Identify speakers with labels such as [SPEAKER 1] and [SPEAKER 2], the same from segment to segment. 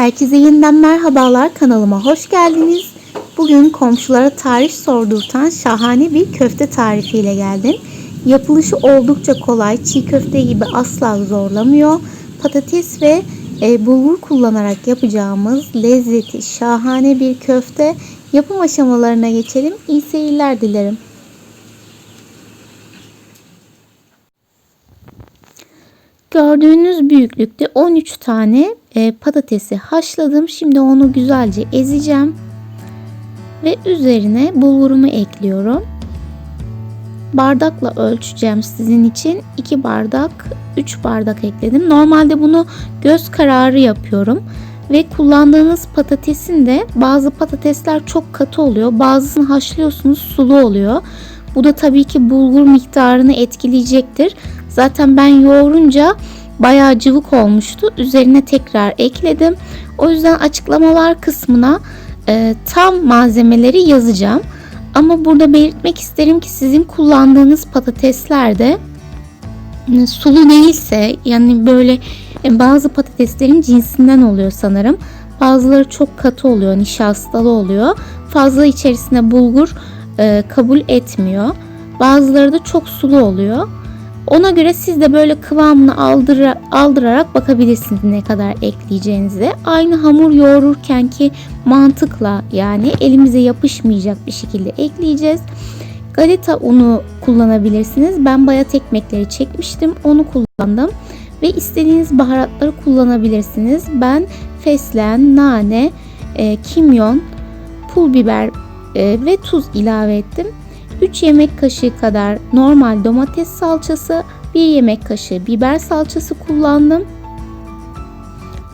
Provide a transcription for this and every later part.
[SPEAKER 1] Herkese yeniden merhabalar kanalıma hoş geldiniz. Bugün komşulara tarif sordurtan şahane bir köfte tarifiyle geldim. Yapılışı oldukça kolay, çiğ köfte gibi asla zorlamıyor. Patates ve e, bulgur kullanarak yapacağımız lezzeti şahane bir köfte. Yapım aşamalarına geçelim. İyi seyirler dilerim. Gördüğünüz büyüklükte 13 tane e, patatesi haşladım. Şimdi onu güzelce ezeceğim. Ve üzerine bulgurumu ekliyorum. Bardakla ölçeceğim sizin için. 2 bardak, 3 bardak ekledim. Normalde bunu göz kararı yapıyorum. Ve kullandığınız patatesin de bazı patatesler çok katı oluyor. Bazısını haşlıyorsunuz sulu oluyor. Bu da tabii ki bulgur miktarını etkileyecektir. Zaten ben yoğurunca bayağı cıvık olmuştu. Üzerine tekrar ekledim. O yüzden açıklamalar kısmına e, tam malzemeleri yazacağım. Ama burada belirtmek isterim ki sizin kullandığınız patatesler de e, sulu değilse yani böyle e, bazı patateslerin cinsinden oluyor sanırım. Bazıları çok katı oluyor, nişastalı oluyor. Fazla içerisine bulgur e, kabul etmiyor. Bazıları da çok sulu oluyor. Ona göre siz de böyle kıvamını aldıra, aldırarak bakabilirsiniz ne kadar ekleyeceğinize. Aynı hamur yoğururken ki mantıkla yani elimize yapışmayacak bir şekilde ekleyeceğiz. Galeta unu kullanabilirsiniz. Ben bayat ekmekleri çekmiştim. Onu kullandım. Ve istediğiniz baharatları kullanabilirsiniz. Ben fesleğen, nane, e, kimyon, pul biber e, ve tuz ilave ettim. 3 yemek kaşığı kadar normal domates salçası, 1 yemek kaşığı biber salçası kullandım.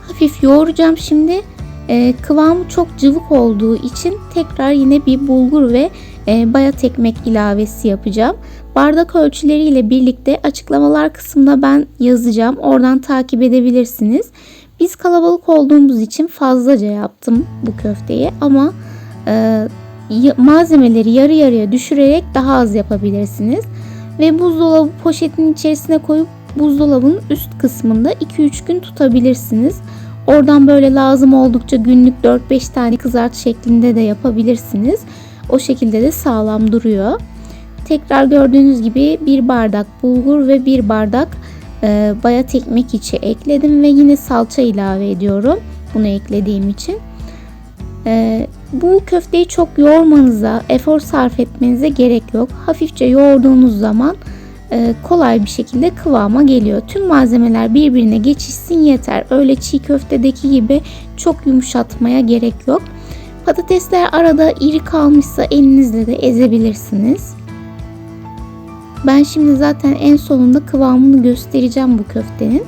[SPEAKER 1] Hafif yoğuracağım şimdi. E, kıvamı çok cıvık olduğu için tekrar yine bir bulgur ve e, bayat ekmek ilavesi yapacağım. Bardak ölçüleriyle birlikte açıklamalar kısmına ben yazacağım. Oradan takip edebilirsiniz. Biz kalabalık olduğumuz için fazlaca yaptım bu köfteyi ama e, malzemeleri yarı yarıya düşürerek daha az yapabilirsiniz. Ve buzdolabı poşetinin içerisine koyup buzdolabının üst kısmında 2-3 gün tutabilirsiniz. Oradan böyle lazım oldukça günlük 4-5 tane kızart şeklinde de yapabilirsiniz. O şekilde de sağlam duruyor. Tekrar gördüğünüz gibi bir bardak bulgur ve bir bardak e, bayat ekmek içi ekledim ve yine salça ilave ediyorum. Bunu eklediğim için. E, bu köfteyi çok yoğurmanıza, efor sarf etmenize gerek yok. Hafifçe yoğurduğunuz zaman e, kolay bir şekilde kıvama geliyor. Tüm malzemeler birbirine geçişsin yeter. Öyle çiğ köftedeki gibi çok yumuşatmaya gerek yok. Patatesler arada iri kalmışsa elinizle de ezebilirsiniz. Ben şimdi zaten en sonunda kıvamını göstereceğim bu köftenin.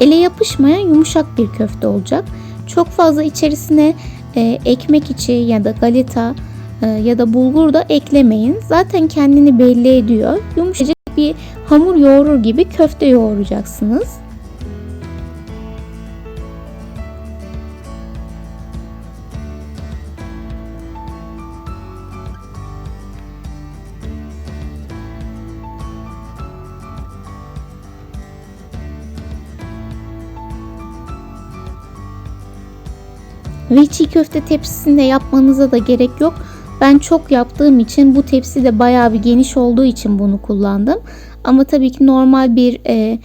[SPEAKER 1] Ele yapışmayan yumuşak bir köfte olacak. Çok fazla içerisine e, ekmek içi ya da galeta e, ya da bulgur da eklemeyin. Zaten kendini belli ediyor. Yumuşacık bir hamur yoğurur gibi köfte yoğuracaksınız. Ve çiğ köfte tepsisinde yapmanıza da gerek yok. Ben çok yaptığım için bu tepsi de bayağı bir geniş olduğu için bunu kullandım. Ama tabii ki normal bir e,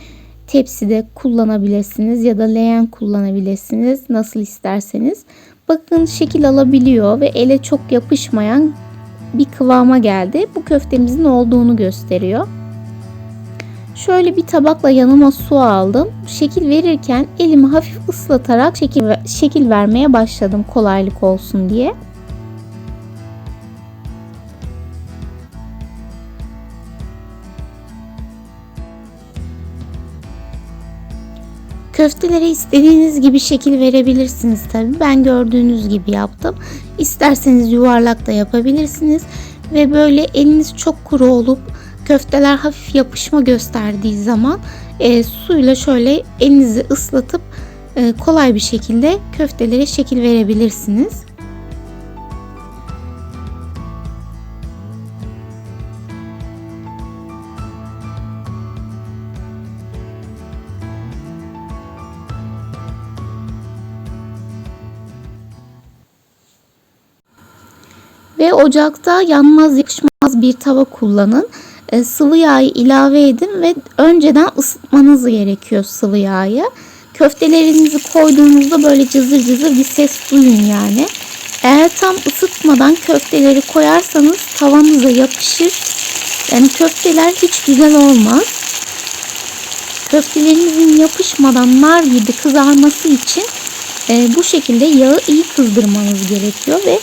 [SPEAKER 1] tepside kullanabilirsiniz ya da leğen kullanabilirsiniz nasıl isterseniz. Bakın şekil alabiliyor ve ele çok yapışmayan bir kıvama geldi. Bu köftemizin olduğunu gösteriyor. Şöyle bir tabakla yanıma su aldım. Şekil verirken elimi hafif ıslatarak şekil, şekil vermeye başladım kolaylık olsun diye. Köftelere istediğiniz gibi şekil verebilirsiniz tabi. Ben gördüğünüz gibi yaptım. İsterseniz yuvarlak da yapabilirsiniz. Ve böyle eliniz çok kuru olup Köfteler hafif yapışma gösterdiği zaman e, suyla şöyle elinizi ıslatıp e, kolay bir şekilde köftelere şekil verebilirsiniz. Ve ocakta yanmaz yakışmaz bir tava kullanın. E, sıvı yağı ilave edin ve önceden ısıtmanız gerekiyor sıvı yağı. Köftelerinizi koyduğunuzda böyle cızır cızır bir ses duyun yani. Eğer tam ısıtmadan köfteleri koyarsanız tavanıza yapışır. Yani köfteler hiç güzel olmaz. Köftelerinizin yapışmadan nar gibi kızarması için e, bu şekilde yağı iyi kızdırmanız gerekiyor ve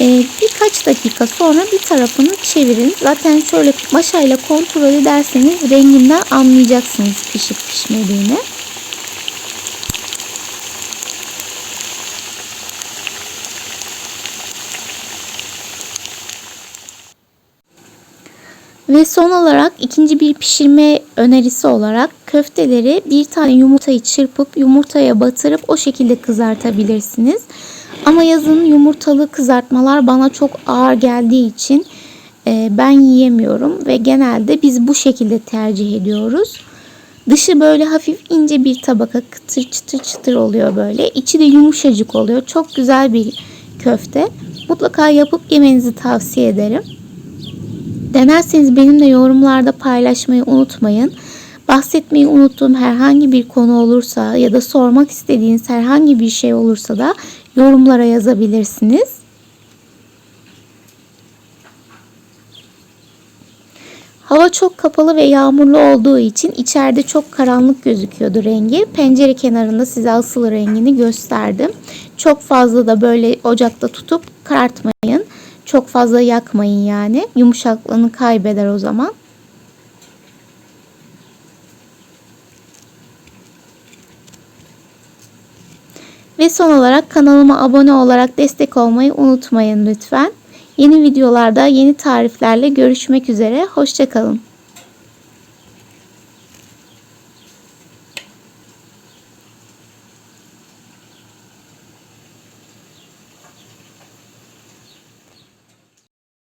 [SPEAKER 1] e, birkaç dakika sonra bir tarafını çevirin. Zaten şöyle maşayla kontrol ederseniz renginden anlayacaksınız pişip pişmediğini. Ve son olarak ikinci bir pişirme önerisi olarak köfteleri bir tane yumurtayı çırpıp yumurtaya batırıp o şekilde kızartabilirsiniz. Ama yazın yumurtalı kızartmalar bana çok ağır geldiği için e, ben yiyemiyorum ve genelde biz bu şekilde tercih ediyoruz. Dışı böyle hafif ince bir tabaka kıtır çıtır çıtır oluyor böyle. İçi de yumuşacık oluyor. Çok güzel bir köfte. Mutlaka yapıp yemenizi tavsiye ederim. Denerseniz benimle yorumlarda paylaşmayı unutmayın. Bahsetmeyi unuttuğum herhangi bir konu olursa ya da sormak istediğiniz herhangi bir şey olursa da yorumlara yazabilirsiniz. Hava çok kapalı ve yağmurlu olduğu için içeride çok karanlık gözüküyordu rengi. Pencere kenarında size asıl rengini gösterdim. Çok fazla da böyle ocakta tutup karartmayın. Çok fazla yakmayın yani. Yumuşaklığını kaybeder o zaman. Ve son olarak kanalıma abone olarak destek olmayı unutmayın lütfen. Yeni videolarda yeni tariflerle görüşmek üzere. Hoşçakalın.